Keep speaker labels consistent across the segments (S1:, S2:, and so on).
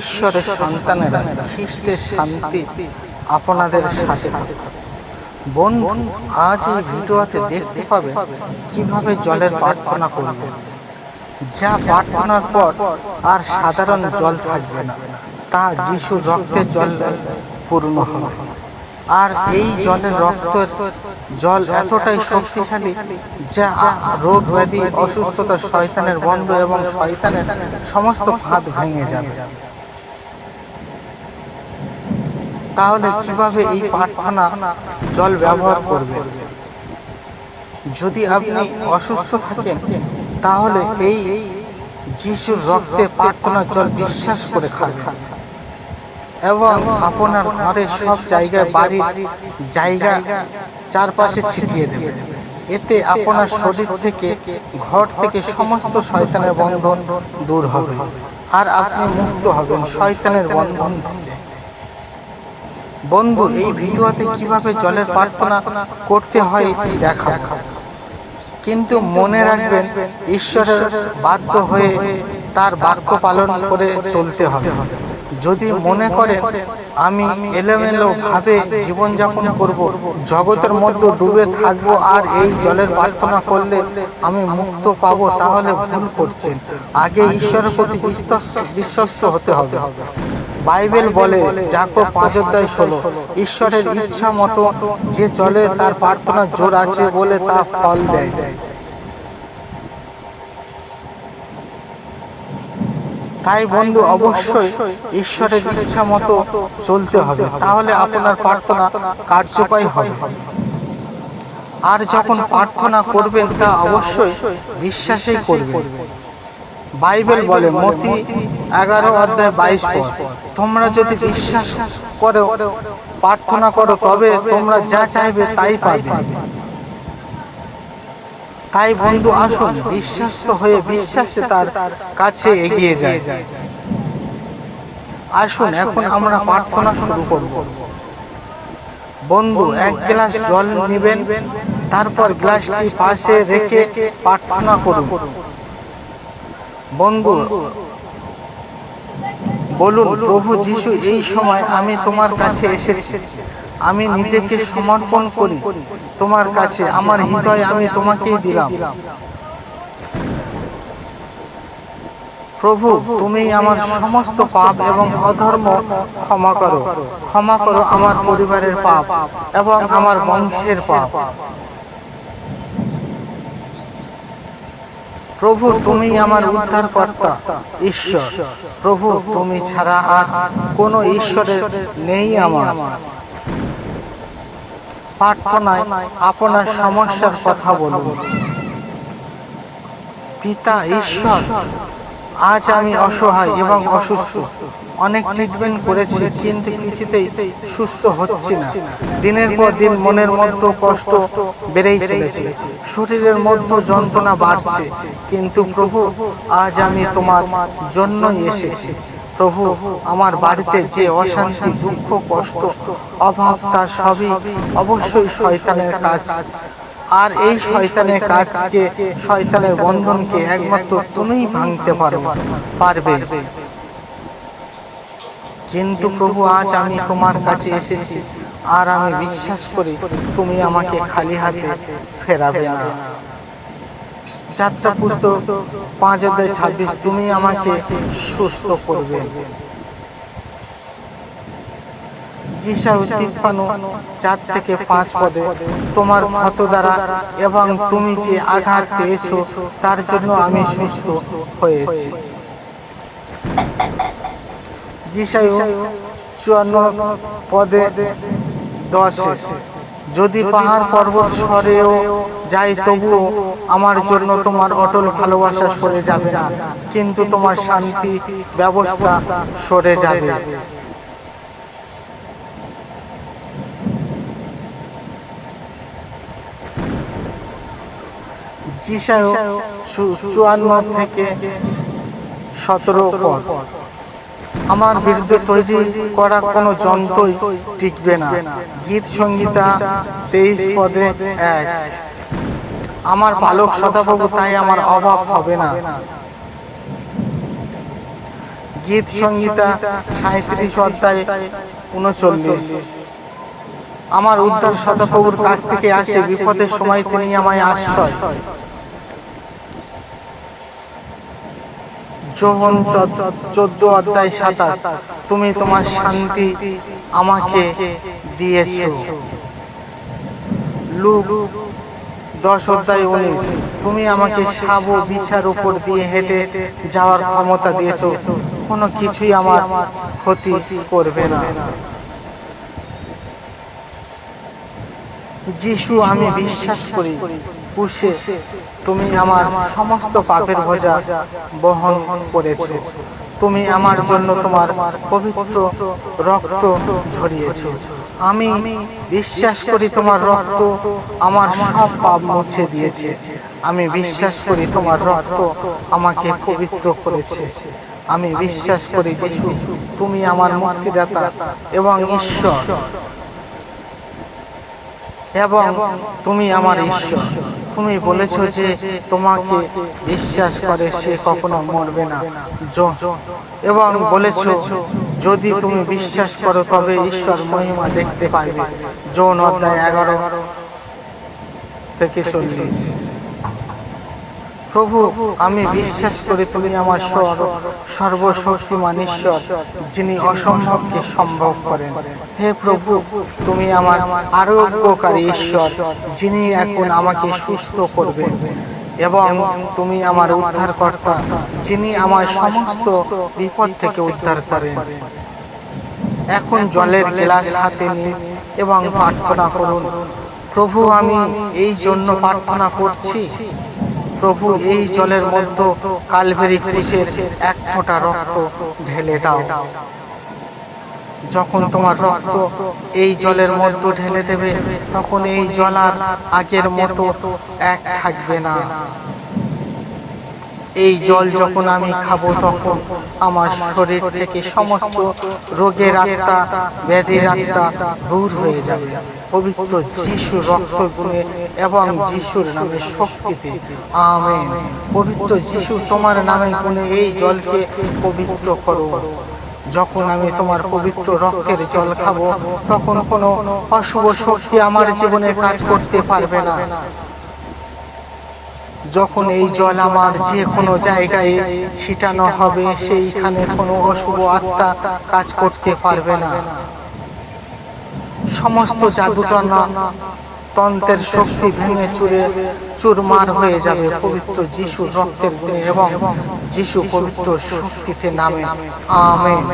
S1: ঈশ্বরের সন্তানেরা খ্রিস্টের শান্তি আপনাদের সাথে বন্ধু, আজ এই ভিডিওতে দেখতে পাবে কীভাবে জলের প্রার্থনা করবে যা প্রার্থনার পর আর সাধারণ জল থাকবে না। তা যিশুর রক্তের জল পূর্ণ হবে। আর এই জলের রক্তের জল এতটাই শক্তিশালী যা রোগ ব্যাধি, অসুস্থতা, শয়তানের বন্ধ এবং শয়তানের সমস্ত ফাঁদ ভেঙে যাবে। তাহলে কীভাবে এই প্রার্থনা জল ব্যবহার করবে? যদি আপনি অসুস্থ থাকেন, তাহলে এই যিশুর রক্তে প্রার্থনা জল বিশ্বাস করে খাবেন। এবং আপনার ঘরের সব জায়গায়, বাড়ির জায়গা চারপাশে ছিটিয়ে দেবেন। এতে আপনার শরীর থেকে, ঘর থেকে সমস্ত শয়তানের বন্ধন দূর হবে। আর আপনি মুক্ত হবেন, শয়তানের বন্ধন থেকে। বন্ধু, এই ভিডিওতে কীভাবে জলের প্রার্থনা করতে হয় দেখা কিন্তু মনে রাখবেন, ঈশ্বরের বাধ্য হয়ে তার বাক্য পালন করে চলতে হবে। যদি মনে করেন, আমি এলোমেলো ভাবে জীবনযাপন করব, জগতের মধ্যে ডুবে থাকব আর এই জলের প্রার্থনা করলে আমি মুক্ত পাবো, তাহলে ভুল করছেন। আগে ঈশ্বরের প্রতি বিশ্বস্ত হতে হবে। বাইবেল বলে, জাকব পাঁচ অধ্যায় ষোলো, ঈশ্বরের ইচ্ছা মতো যে চলে, তার প্রার্থনা জোর আছে বলে তা ফল দেয়। তাই বন্ধু, অবশ্যই ঈশ্বরের ইচ্ছা মতো চলতে হবে। তাহলে আপনার প্রার্থনা কার্যকরী হবে। আর যখন প্রার্থনা করবেন, তা অবশ্যই বিশ্বাসেই করবেন। বাইবেল বলে মতি এগারো অধ্যায় বাইশ পদ। তোমরা যদি বিশ্বাস করো প্রার্থনা করো তবে তোমরা যা চাইবে তাই পাবে। তাই বন্ধু আসুন বিশ্বাস্ত হয়ে বিশ্বাসে তার কাছে এগিয়ে যায়। আসুন এখন আমরা প্রার্থনা শুরু করব। বন্ধু এক গ্লাস জল নেবেন তারপর গ্লাসটি পাশে রেখে প্রার্থনা করুন। বন্ধু বলুন প্রভু যিশু এই সময় আমি তোমার কাছে এসেছি। আমি নিজেকে সমর্পণ করি। তোমার কাছে আমার হৃদয় আমি তোমাকেই দিলাম। প্রভু তুমি আমার সমস্ত পাপ এবং অধর্ম ক্ষমা করো। ক্ষমা করো আমার পরিবারের পাপ এবং আমার বংশের পাপ। প্রভু, তুমি আমার উদ্ধার কর্তা ঈশ্বর। প্রভু, তুমি ছাড়া আর কোনো ঈশ্বরের নেই আমার। প্রার্থনায় আপনার সমস্যার কথা বলুন। পিতা, ঈশ্বর আজ আমি অসহায় এবং অসুস্থ। অনেক ট্রিটমেন্ট করেছি কিন্তু কিছুতেই সুস্থ হচ্ছি না। দিনের পর দিন মনের মধ্যে কষ্ট বেড়েই চলেছে। শরীরের মধ্যে যন্ত্রণা বাড়ছে। কিন্তু প্রভু আজ আমি তোমার জন্যই এসেছি। প্রভু আমার বাড়িতে যে অশান্তি দুঃখ কষ্ট অভাব তা সবই অবশ্যই শয়তানের কাজ। আর এই শয়তানের কাজকে, শয়তানের বন্ধনকে একমাত্র তুমিই ভাঙতে পারো, পারবে। কিন্তু প্রভু, আজ আমি তোমার কাছে এসেছি, আর আমি বিশ্বাস করি তুমি আমাকে খালি হাতে ফেরাবে না। যাত্রা পুস্তক পাঁচ অধ্যায় ছাব্বিশ, তুমি আমাকে সুস্থ করবে। যিশাউ তিপ্পান্ন চার থেকে পাঁচ পদে। তোমার ক্ষত দ্বারা এবং তুমি যে আঘাত পেয়েছ, তার জন্য আমি সুস্থ হয়েছি। যিশাউ চুয়ান্ন পদে দশে যদি পাহাড় পর্বত সরেও যাই, তবুও আমার জন্য তোমার অটল ভালোবাসা সরে যাবে না, কিন্তু তোমার শান্তি ব্যবস্থা সরে যাবে। যিশায় চুয়ান্ন থেকে সতেরো পদ। আমার বিরুদ্ধে তৈরি করা কোনো যন্ত্রই টিকবে না। গীত সংগীতা তেইশ পদে এক। আমার বালক সদাপ্রভু, তাই আমার অভাব হবে না। গীত সংহিতা সাঁত্রিশ অধ্যায় উনচল্লিশ। আমার উদ্ধার সদাপ্রভুর কাছ থেকে আসে বিপদের সময় তিনি আমায় আশ্রয়। যোহন চোদ্দ অধ্যায় সাতাশ। তুমি তোমার শান্তি আমাকে দিয়েছ। লুক দশ অধ্যায় উনিশ। তুমি আমাকে সাব বিছার উপর দিয়ে হেঁটে যাওয়ার ক্ষমতা দিয়েছ। কোনো কিছুই আমার ক্ষতি করবে না। যিশু, আমি বিশ্বাস করি। কুশে তুমি আমার সমস্ত পাপের বোঝা বহন করেছ। তুমি আমার জন্য তোমার পবিত্র রক্ত ঝরিয়েছ। আমি বিশ্বাস করি তোমার রক্ত আমার সব পাপ মুছে দিয়েছে। আমি বিশ্বাস করি তোমার রক্ত আমাকে পবিত্র করেছে। আমি বিশ্বাস করি যিশু, তুমি আমার মুক্তিদাতা এবং ঈশ্বর। এবং তুমি আমার ঈশ্বর। তুমি বলেছ যে তোমাকে বিশ্বাস করে সে কখনো মরবে না। এবং বলেছ, যদি তুমি বিশ্বাস করো, তবে ঈশ্বর মহিমা দেখতে পাইবে যৌন অধ্যায় এগারো থেকে চল্লিশ। প্রভু, আমি বিশ্বাস করি তুমি আমার সর- সর্বশক্তিমান ঈশ্বর, যিনি অসম্ভবকে সম্ভব করেন। হে প্রভু, তুমি আমার আরোগ্যকারী ঈশ্বর, যিনি এখন আমাকে সুস্থ করবেন। এবং তুমি আমার উদ্ধারকর্তা, যিনি আমার সমস্ত বিপদ থেকে উদ্ধার করেন। এখন জলের গ্লাস হাতে নিন এবং প্রার্থনা করুন, প্রভু, আমি এই জন্য প্রার্থনা করছি প্রভু, এই জলের মধ্যে কালভেরি কুশের এক ফোঁটা রক্ত ঢেলে দাও। যখন তোমার রক্ত এই জলের মধ্যে ঢেলে দেবে, তখন এই জল আর আগের মতো এক থাকবে না। এই জল যখন আমি খাব তখন আমার শরীর থেকে সমস্ত রোগের আত্মা, ব্যাধির আত্মা দূর হয়ে যাবে। পবিত্র যিশু রক্ত গুণে এবং যিশুর নামে শক্তিতে। আমেন। পবিত্র যিশু, তোমার নামে গুণে এই জলকে পবিত্র করো। যখন আমি তোমার পবিত্র রক্তের জল খাব, তখন কোনো অশুভ শক্তি আমার জীবনে কাজ করতে পারবে না। যখন এই জল আমার যে কোনো জায়গায় ছিটানো হবে, সেইখানে কোনো অশুভ আত্মা কাজ করতে পারবে না। সমস্ত জাদুটনা তন্ত্রের শক্তি ভেঙে চুরে চুরমার হয়ে যাবে পবিত্র যিশু রক্তের গুণে এবং যিশু পবিত্র শক্তিতে নামে। আমেন।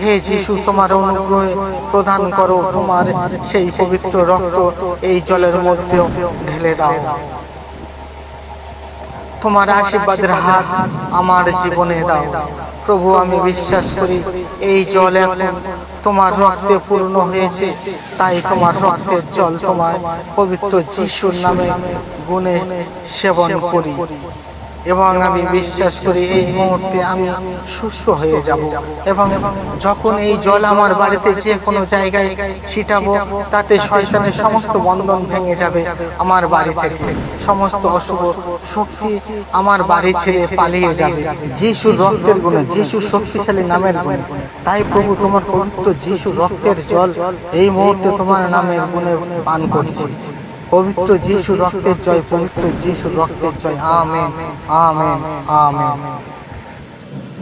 S1: হে যিশু, তোমার অনুগ্রহে প্রদান করো, তোমার সেই পবিত্র রক্ত এই জলের মধ্যে ঢেলে দাও। তোমার আশীর্বাদের হাত আমার জীবনে দাও। প্রভু আমি বিশ্বাস করি এই জল এখন তোমার রক্তে পূর্ণ হয়েছে। তাই তোমার রক্তের জল তোমার পবিত্র যিশুর নামে গুণে সেবন করি। এবং আমি বিশ্বাস করি এই মুহূর্তে আমি সুস্থ হয়ে যাব। এবং যখন এই জল আমার বাড়িতে যে কোনো জায়গায় ছিটাবো, তাতে শয়তানের সমস্ত বন্ধন ভেঙে যাবে আমার বাড়ি থেকে। সমস্ত অশুভ শক্তি আমার বাড়ি ছেড়ে পালিয়ে যাবে। যিশু রক্তের গুণে, যিশু শক্তিশালী নামের গুণে। তাই প্রভু তোমার পবিত্র যিশু রক্তের জল এই মুহূর্তে তোমার নামের গুণে পান করছি। পবিত্র যিশু রক্তের জয় পবিত্র যিশু রক্তের জয়। Amen amen. আমেন।